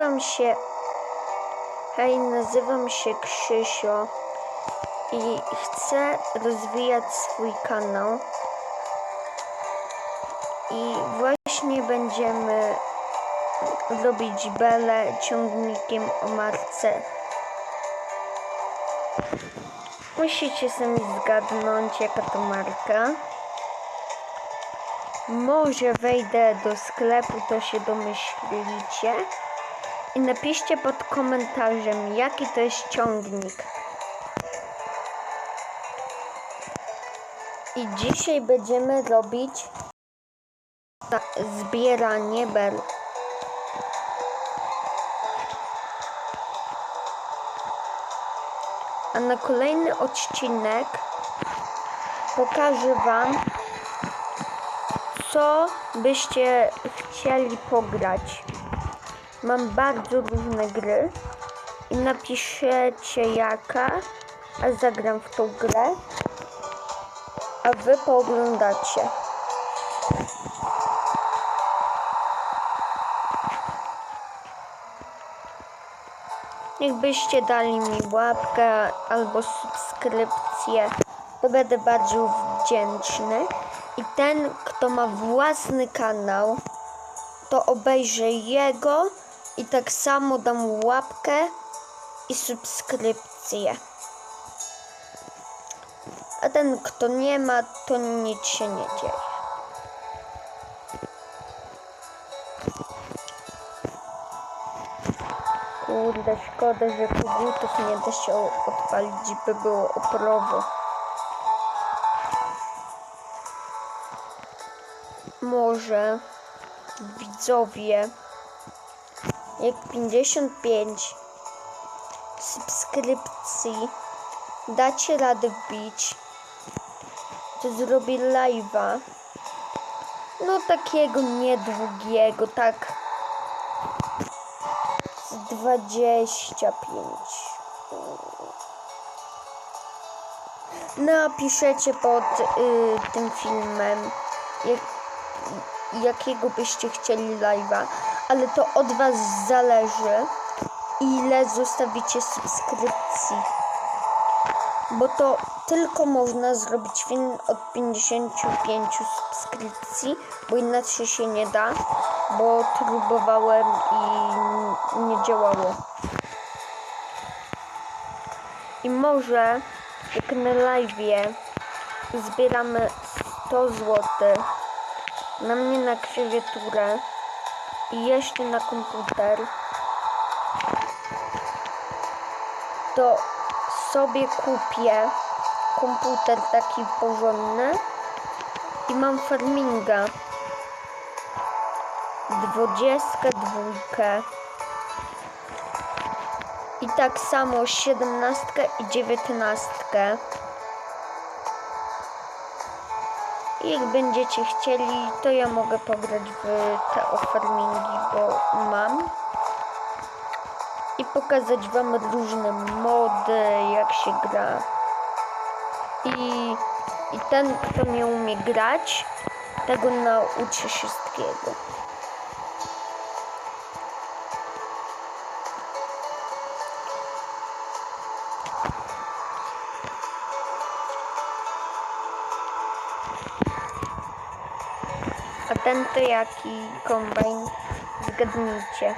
Nazywam się. Hej, nazywam się Krzysio i chcę rozwijać swój kanał. I właśnie będziemy robić belę ciągnikiem o marce. Musicie sami zgadnąć, jaka to marka. Może wejdę do sklepu, to się domyślicie. I napiszcie pod komentarzem, jaki to jest ciągnik. I dzisiaj będziemy robić zbieranie bel. A na kolejny odcinek pokażę Wam, co byście chcieli pograć. Mam bardzo różne gry i napiszecie jaka, a zagram w tą grę, a wy pooglądacie. Jakbyście dali mi łapkę albo subskrypcję, to będę bardzo wdzięczny. I ten, kto ma własny kanał, to obejrzę jego i tak samo dam łapkę i subskrypcję. A ten, kto nie ma, to nic się nie dzieje. Kurde, szkoda, że kogutów nie da się odpalić, by było oprowo. Może widzowie, jak 55 subskrypcji dacie radę wbić, to zrobię live'a. No takiego niedługiego, tak z 25. Napiszecie pod y, tym filmem, jak, jakiego byście chcieli live'a, ale to od Was zależy, ile zostawicie subskrypcji. Bo to tylko można zrobić film od 55 subskrypcji, bo inaczej się nie da, bo próbowałem i nie działało. I może jak na live'ie zbieramy 100 zł na mnie na klawiaturę i jeszcze na komputer, to sobie kupię komputer taki porządny i mam farminga. 22 i tak samo 17 i 19. jak będziecie chcieli, to ja mogę pograć w te farmingi, bo mam. I pokazać wam różne mody, jak się gra. I, I ten, kto nie umie grać, tego nauczy wszystkiego. Ten to jaki kombajn? Zgadnijcie.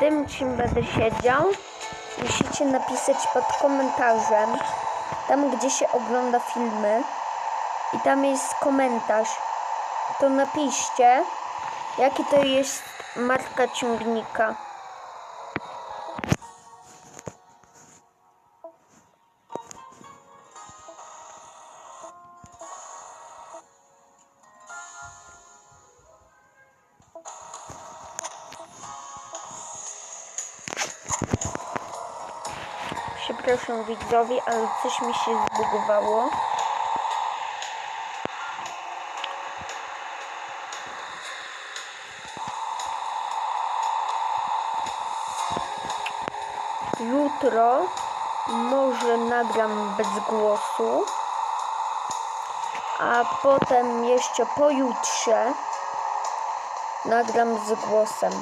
Tym, czym będę siedział, musicie napisać pod komentarzem, tam gdzie się ogląda filmy i tam jest komentarz. To napiszcie, jaki to jest marka ciągnika. Przepraszam widzowie, ale coś mi się zbugowało. Jutro może nagram bez głosu, a potem jeszcze pojutrze nagram z głosem.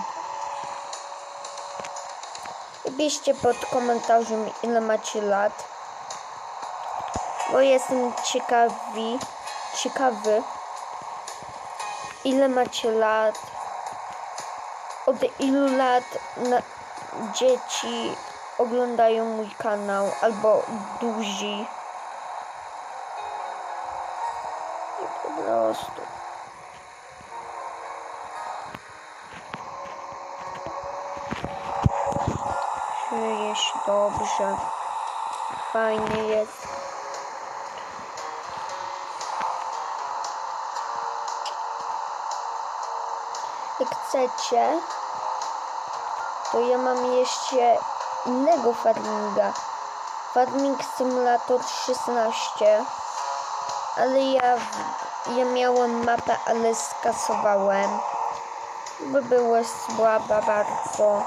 Piszcie pod komentarzem ile macie lat. Bo jestem ciekawi, ciekawy ile macie lat. Od ilu lat dzieci oglądają mój kanał albo duzi. I po prostu. Czuję się dobrze. Fajnie jest. Jak chcecie, to ja mam jeszcze innego farminga. Farming Simulator 16. Ale ja, ja miałem mapę, ale skasowałem. Bo była słaba bardzo.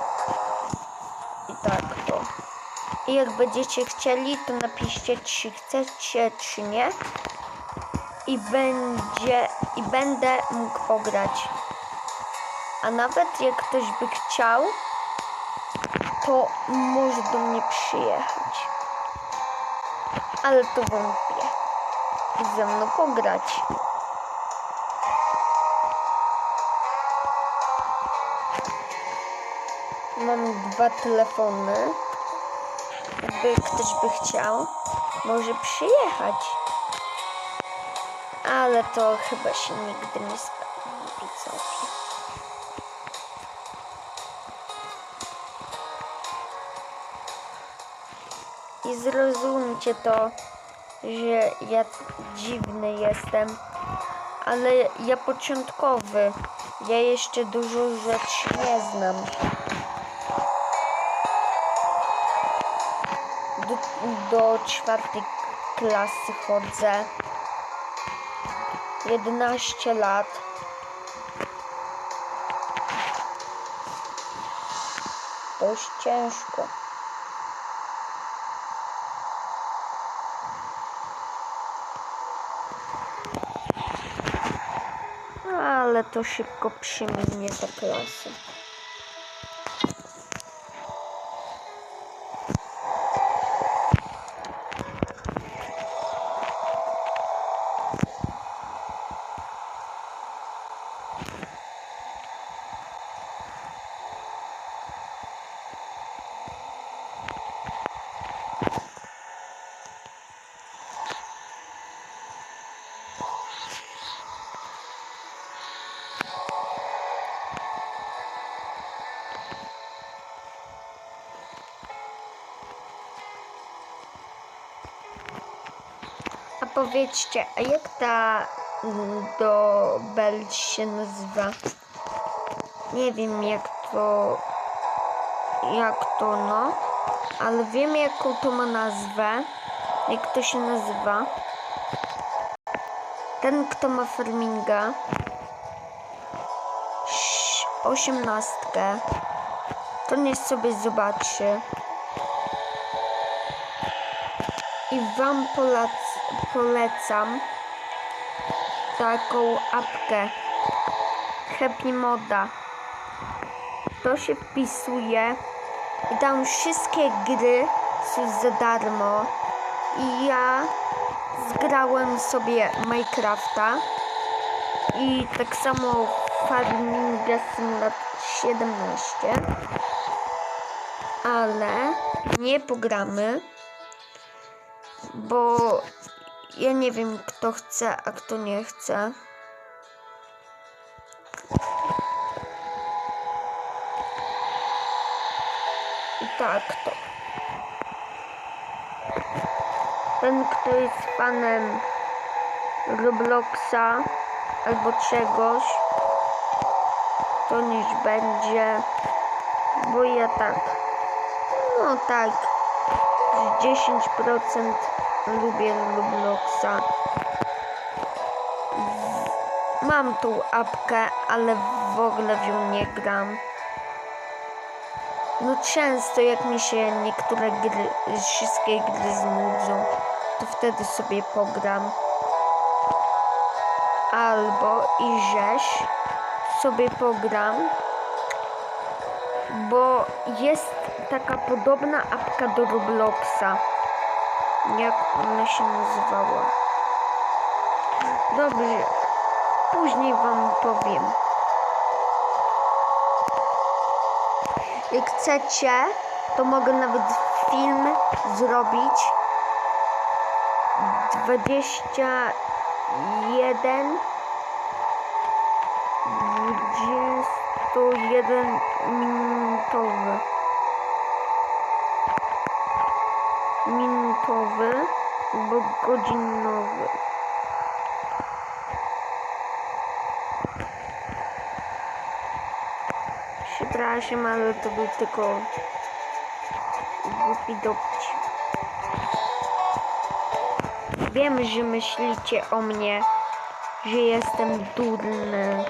I tak to. I jak będziecie chcieli, to napiszcie, czy chcecie, czy nie. I będzie, i będę mógł pograć. A nawet jak ktoś by chciał, to może do mnie przyjechać. Ale to wątpię. I ze mną pograć. Mam dwa telefony. Jakby ktoś by chciał, może przyjechać. Ale to chyba się nigdy nie spełni. I zrozumcie to, że ja dziwny jestem, ale ja początkowy. Ja jeszcze dużo rzeczy nie znam. Do, czwartej klasy chodzę. 11 lat. Już ciężko. Ale to szybko przyminie ta klasa. Powiedzcie, a jak ta mm, do Bel się nazywa? Nie wiem jak to jak to no, ale wiem jaką to ma nazwę. Jak to się nazywa? Ten kto ma farminga ś- osiemnastkę to niech sobie zobaczy. I wam polec polecam taką apkę Happy Moda. To się wpisuje i tam wszystkie gry są za darmo. I ja zgrałem sobie Minecrafta i tak samo Farminga Simulator 17. Ale nie pogramy bo ja nie wiem, kto chce, a kto nie chce. I tak to. Ten, kto jest fanem Robloxa albo czegoś, to niż będzie, bo ja tak, no tak, z 10% lubię Robloxa. Mam tą apkę, ale w ogóle w nią nie gram. No często jak mi się niektóre gry, wszystkie gry znudzą, to wtedy sobie pogram. Albo i żeś sobie pogram bo jest taka podobna apka do Robloxa. Jak ona się nazywała? Dobrze, później wam powiem. Jak chcecie, to mogę nawet film zrobić. 21 21 minutowy. Minutowy albo godzinowy. Przepraszam, ale to był tylko głupi dowcip. Wiem, że myślicie o mnie, że jestem durny,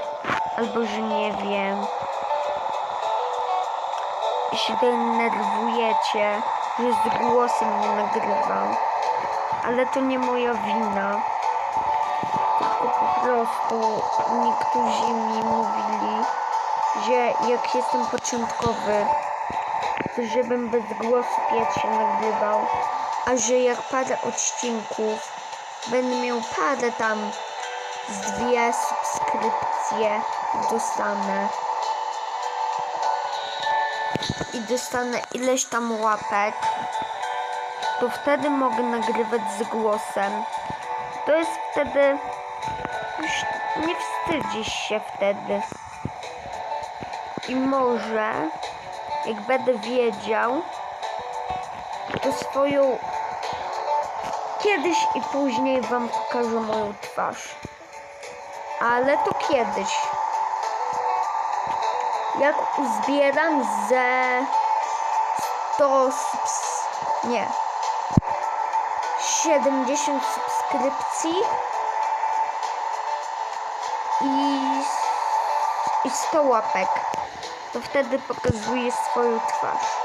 albo że nie wiem. Się denerwujecie, że z głosem nie nagrywam. Ale to nie moja wina. Tylko po prostu niektórzy mi mówili, że jak jestem początkowy, to żebym bez głosu pierwszy nagrywał. A że jak parę odcinków będę miał parę tam z dwie subskrypcje dostanę dostanę ileś tam łapek, to wtedy mogę nagrywać z głosem. To jest wtedy już nie wstydzisz się wtedy. I może jak będę wiedział, to swoją kiedyś i później wam pokażę moją twarz. Ale to kiedyś. Jak uzbieram ze 100 subs... nie 70 subskrypcji i, i 100 łapek to wtedy pokazuję swoją twarz.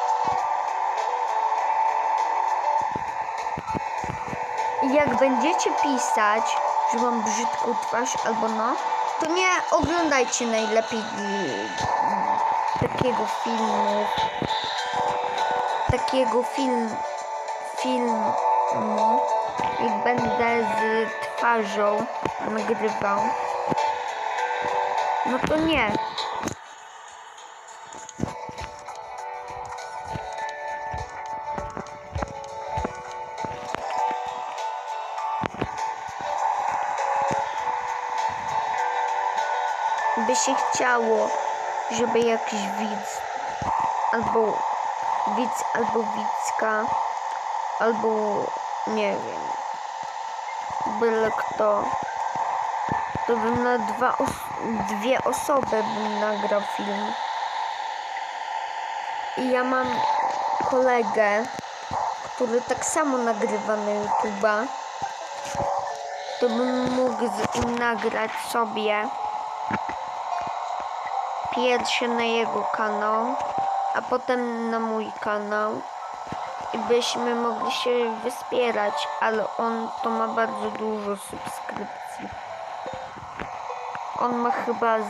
Jak będziecie pisać, że mam brzydką twarz albo no, to nie oglądajcie najlepiej mm, takiego filmu. Takiego film, filmu, jak będę z twarzą nagrywał. No to nie. by się chciało, żeby jakiś widz albo widz albo widzka albo nie wiem byle kto. To bym na dwa os dwie osoby bym nagrał film. I ja mam kolegę który tak samo nagrywa na YouTube'a. To bym mógł z nim nagrać sobie. Pierwszy na jego kanał, a potem na mój kanał i byśmy mogli się wyspierać, ale on to ma bardzo dużo subskrypcji. On ma chyba z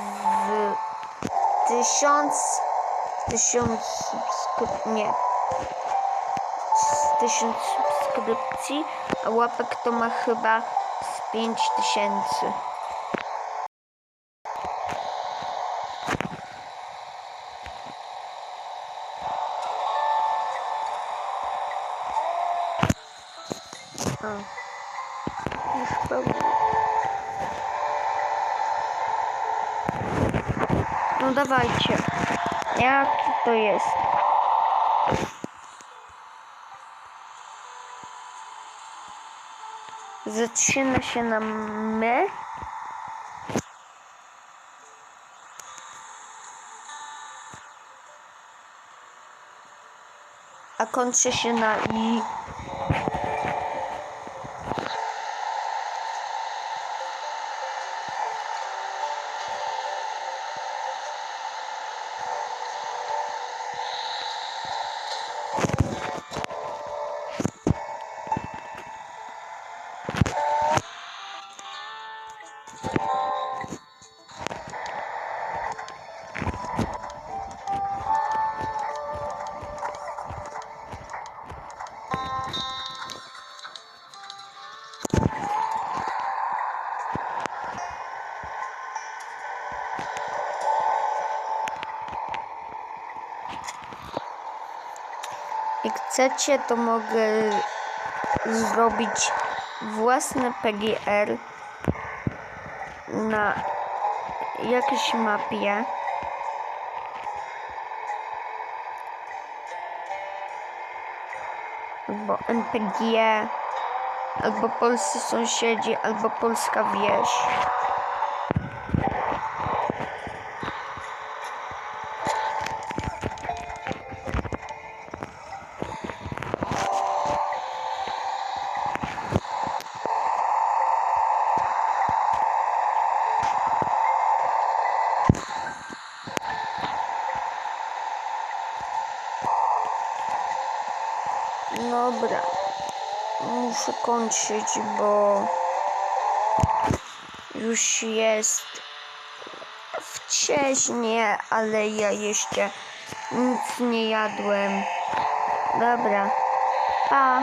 tysiąc, tysiąc subskrypcji, nie, z tysiąc subskrypcji, a łapek to ma chyba z pięć tysięcy. A. Już pełno. No dawajcie. Jaki to jest? Zaczyna się na my. A kończy się na i. chcecie, to mogę zrobić własne PGR na jakiejś mapie. Albo MPG, albo polscy sąsiedzi, albo polska wieś. Muszę kończyć, bo już jest wcześnie, ale ja jeszcze nic nie jadłem. Dobra. Pa.